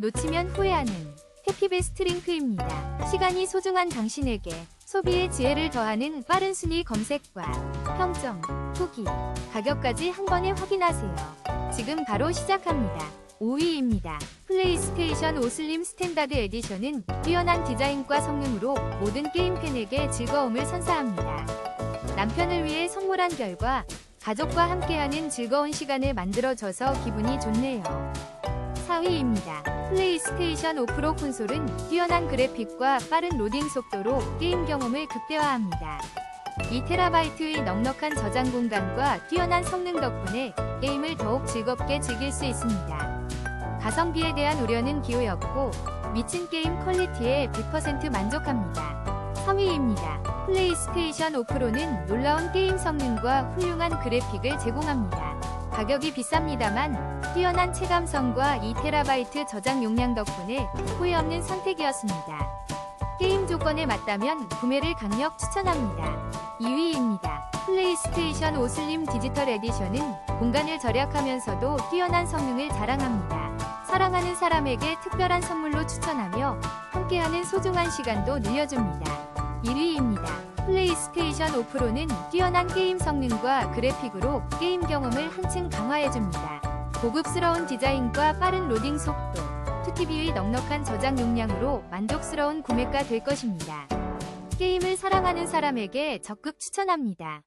놓치면 후회하는 해피베스트 링크입니다. 시간이 소중한 당신에게 소비의 지혜를 더하는 빠른 순위 검색과 평점, 후기, 가격까지 한 번에 확인하세요. 지금 바로 시작합니다. 5위입니다. 플레이스테이션 5 슬림 스탠다드 에디션은 뛰어난 디자인과 성능으로 모든 게임 팬에게 즐거움을 선사합니다. 남편을 위해 선물한 결과 가족과 함께하는 즐거운 시간을 만들어줘서 기분이 좋네요. 4위입니다. 플레이스테이션 5 프로 콘솔은 뛰어난 그래픽과 빠른 로딩 속도로 게임 경험을 극대화합니다. 2TB의 넉넉한 저장 공간과 뛰어난 성능 덕분에 게임을 더욱 즐겁게 즐길 수 있습니다. 가성비에 대한 우려는 기호였고 미친 게임 퀄리티에 100% 만족합니다. 3위입니다. 플레이스테이션 5 프로는 놀라운 게임 성능과 훌륭한 그래픽을 제공합니다. 가격이 비쌉니다만 뛰어난 체감성과 2TB 저장 용량 덕분에 후회 없는 선택이었습니다. 게임 조건에 맞다면 구매를 강력 추천합니다. 2위입니다. 플레이스테이션 5 슬림 디지털 에디션은 공간을 절약하면서도 뛰어난 성능을 자랑합니다. 사랑하는 사람에게 특별한 선물로 추천하며 함께하는 소중한 시간도 늘려줍니다. 1위입니다. 플레이스테이션 5 프로는 뛰어난 게임 성능과 그래픽으로 게임 경험을 한층 강화해줍니다. 고급스러운 디자인과 빠른 로딩 속도, 2TB의 넉넉한 저장 용량으로 만족스러운 구매가 될 것입니다. 게임을 사랑하는 사람에게 적극 추천합니다.